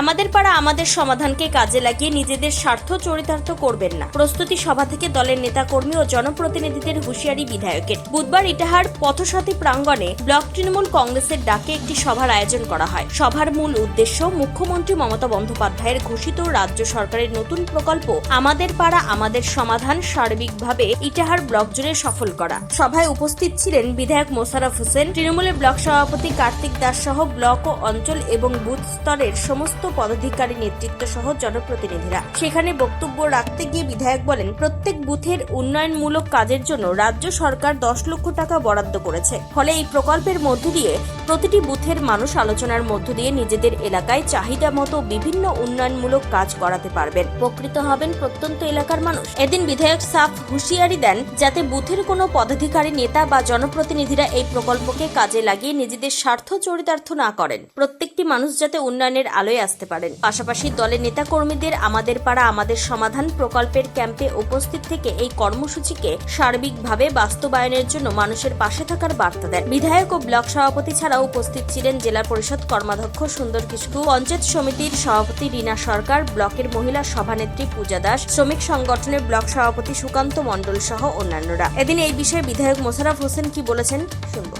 আমাদের পাড়া আমাদের সমাধানকে কাজে লাগিয়ে নিজেদের স্বার্থ চরিতার্থ করবেন না। প্রস্তুতি সভা থেকে দলের নেতাকর্মী ও জনপ্রতিনিধিদের হুঁশিয়ারি বিধায়কের। বুধবার ইটাহার পথসাথী প্রাঙ্গণে ব্লক তৃণমূল কংগ্রেসের ডাকে একটি সভার আয়োজন করা হয়। সভার মূল উদ্দেশ্য মুখ্যমন্ত্রী মমতা বন্দ্যোপাধ্যায়ের ঘোষিত রাজ্য সরকারের নতুন প্রকল্প আমাদের পাড়া আমাদের সমাধান সার্বিকভাবে ইটাহার ব্লক জুড়ে সফল করা। সভায় উপস্থিত ছিলেন বিধায়ক মোশারফ হোসেন, তৃণমূলের ব্লক সভাপতি কার্তিক দাস সহ ব্লক ও অঞ্চল এবং বুথ স্তরের সমস্ত পদাধিকারী নেতৃত্ব সহ জনপ্রতিনিধিরা। সেখানে বক্তব্য রাখতে গিয়ে বিধায়ক বলেন, প্রত্যেক বুথের উন্নয়নমূলক কাজের জন্য রাজ্য সরকার দশ লক্ষ টাকা বরাদ্দ করেছে। ফলে এই প্রকল্পের মধ্য দিয়ে প্রতিটি বুথের মানুষ আলোচনার মধ্য দিয়ে নিজেদের এলাকায় চাহিদা মতো বিভিন্ন উন্নয়নমূলক কাজ করাতে পারবেন। উপকৃত হবেন প্রত্যন্ত এলাকার মানুষ। এদিন বিধায়ক সাফ হুঁশিয়ারি দেন, যাতে বুথের কোনো পদাধিকারী নেতা বা জনপ্রতিনিধিরা এই প্রকল্পকে কাজে লাগিয়ে নিজেদের স্বার্থ চরিতার্থ না করেন। প্রত্যেকটি মানুষ যাতে উন্নয়নের আলোয় আসতে পারেন। পাশাপাশি দলের নেতাকর্মীদের আমাদের পাড়া, আমাদের সমাধান প্রকল্পের ক্যাম্পে উপস্থিত থেকে এই কর্মসূচিকে সার্বিকভাবে বাস্তবায়নের জন্য মানুষের পাশে থাকার বার্তা দেন। বিধায়ক ও ব্লক সভাপতি ছাড়াও উপস্থিত ছিলেন জেলা পরিষদ কর্মাধ্যক্ষ সুন্দর কিস্কু পঞ্চায়েত সমিতির সভাপতি রীনা সরকার, ব্লকের মহিলা সভানেত্রী পূজা দাস, শ্রমিক সংগঠনের ব্লক সভাপতি সুকান্ত মণ্ডল সহ অন্যান্যরা। এদিন এই বিষয়ে বিধায়ক মোশারফ হোসেন কি বলেছেন শুনব।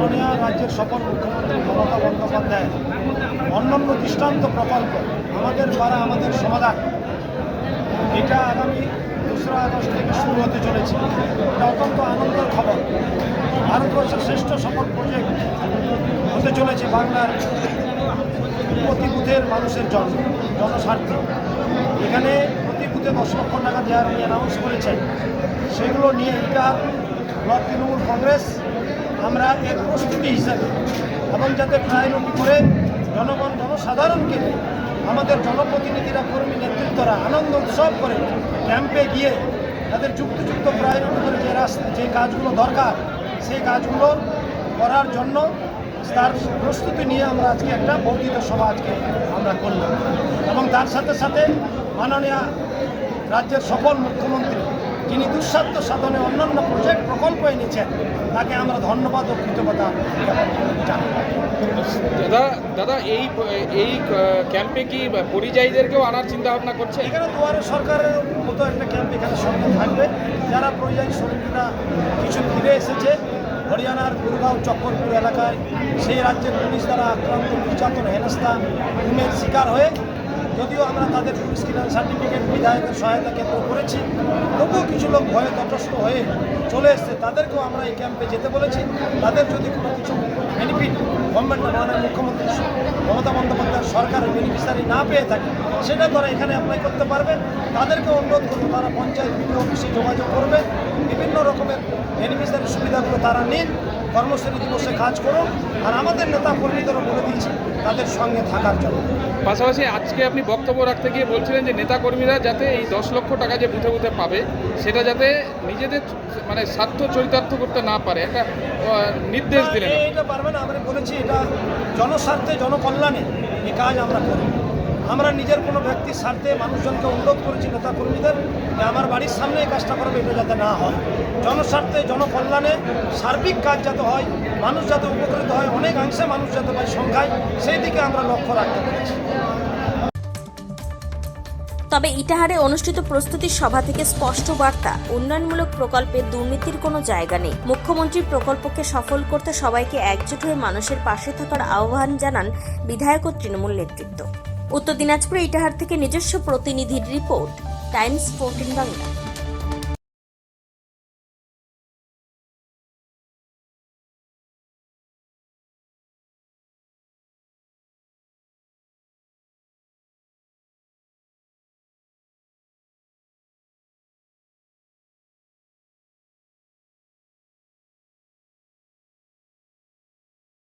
মাননীয় রাজ্যের সফল মুখ্যমন্ত্রী মমতা বন্দ্যোপাধ্যায়, অন্যান্য দৃষ্টান্ত প্রকল্প, আমাদের দ্বারা আমাদের সমাধান, এটা আগামী দোসরা আগস্ট থেকে শুরু হতে চলেছে। এটা অত্যন্ত আনন্দের খবর। ভারতবর্ষের শ্রেষ্ঠ সফল প্রজেক্ট হতে চলেছে বাংলার প্রতি বুথের মানুষের জন্য জনস্বার্থে। এখানে প্রতি বুথে দশ লক্ষ টাকা দেওয়ার উনি অ্যানাউন্স করেছেন। সেগুলো নিয়ে এটা ব্লক তৃণমূল কংগ্রেস আমরা এর প্রস্তুতি হিসাবে এবং যাতে প্রায়োরিটি করে জনগণ, জনসাধারণকে আমাদের জনপ্রতিনিধিরা, কর্মী নেতৃত্বরা আনন্দ, উৎসব করে ক্যাম্পে গিয়ে তাদের যুক্তিযুক্ত প্রায়োরিটি করে যে রাস্তা, যে কাজগুলো দরকার, সেই কাজগুলো করার জন্য তার প্রস্তুতি নিয়ে আমরা আজকে একটা বর্ধিত সভা আজকে আমরা করলাম। এবং তার সাথে সাথে মাননীয় রাজ্যের সফল মুখ্যমন্ত্রী যিনি দুঃসাধ্য সাধনে অন্যান্য প্রজেক্ট প্রকল্প এনেছেন তাকে আমরা ধন্যবাদ ও কৃতজ্ঞতা দাদা দাদা এই এই ক্যাম্পে কি পরিযায়ীদেরকেও আনার চিন্তা ভাবনা করছে এখানে দুয়ারে সরকারের মতো একটা ক্যাম্প এখানে সঙ্গে থাকবে। যারা পরিযায়ী শ্রমিকরা কিছু ফিরে এসেছে হরিয়ানার গুরগাঁও চক্করপুর এলাকায় সেই রাজ্যের পুলিশ দ্বারা আক্রান্ত নির্যাতন হেনস্থা ঘুমের শিকার হয়ে যদিও আমরা তাদের ক্লিয়ারেন্স সার্টিফিকেট বিধায়কের সহায়তা কেন্দ্র করেছি, তবুও কিছু লোক ভয়ে তটস্থ হয়ে চলে এসছে। তাদেরকেও আমরা এই ক্যাম্পে যেতে বলেছি। তাদের যদি কোনো কিছু বেনিফিট গভর্নমেন্ট মাননীয় মুখ্যমন্ত্রী মমতা বন্দ্যোপাধ্যায় সরকারের বেনিফিশিয়ারি না পেয়ে থাকে, সেটা তারা এখানে অ্যাপ্লাই করতে পারবে। তাদেরকে অনুরোধ করব, তারা পঞ্চায়েত বিডিও অফিসে যোগাযোগ করবে। বিভিন্ন রকমের বেনিফিশিয়ারি সুবিধাগুলো তারা নিন কর্মশ্রী দিবসে কাজ করুন। আর আমাদের নেতা কর্মীদেরও বলে দিয়েছি, তাদের সঙ্গে থাকার জন্য। পাশাপাশি আজকে আপনি বক্তব্য রাখতে গিয়ে বলছিলেন যে নেতাকর্মীরা যাতে এই দশ লক্ষ টাকা যে বুথে বুথে পাবে সেটা যাতে নিজেদের মানে স্বার্থ চরিতার্থ করতে না পারে একটা নির্দেশ দিলেন এইটা পারবে না আমরা বলেছি এটা জনস্বার্থে জনকল্যাণে এই কাজ আমরা করি। আমরা নিজের কোনো ব্যক্তির স্বার্থে মানুষজনকে অনুরোধ করেছি নেতা কর্মীদের যে আমার বাড়ির সামনে এই কাজটা করবে এটা যাতে না হয়। জনস্বার্থে জনকল্যাণে সার্বিক কাজ যাতে হয় মানুষ যাতে উপকৃত হয় অনেকাংশে মানুষ যাতে পায় সংখ্যায়, সেই দিকে আমরা লক্ষ্য রাখতে পেরেছি। তবে ইটাহারে অনুষ্ঠিত প্রস্তুতি সভা থেকে স্পষ্ট বার্তা, উন্নয়নমূলক প্রকল্পে দুর্নীতির কোনো জায়গা নেই। মুখ্যমন্ত্রী প্রকল্পকে সফল করতে সবাইকে একজোট হয়ে মানুষের পাশে থাকার আহ্বান জানান বিধায়ক ও তৃণমূল নেতৃত্ব। উত্তর দিনাজপুরে ইটাহার থেকে নিজস্ব প্রতিনিধির রিপোর্ট, টাইমস ফোরটিন বাংলা।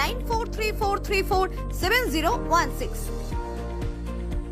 9434347016.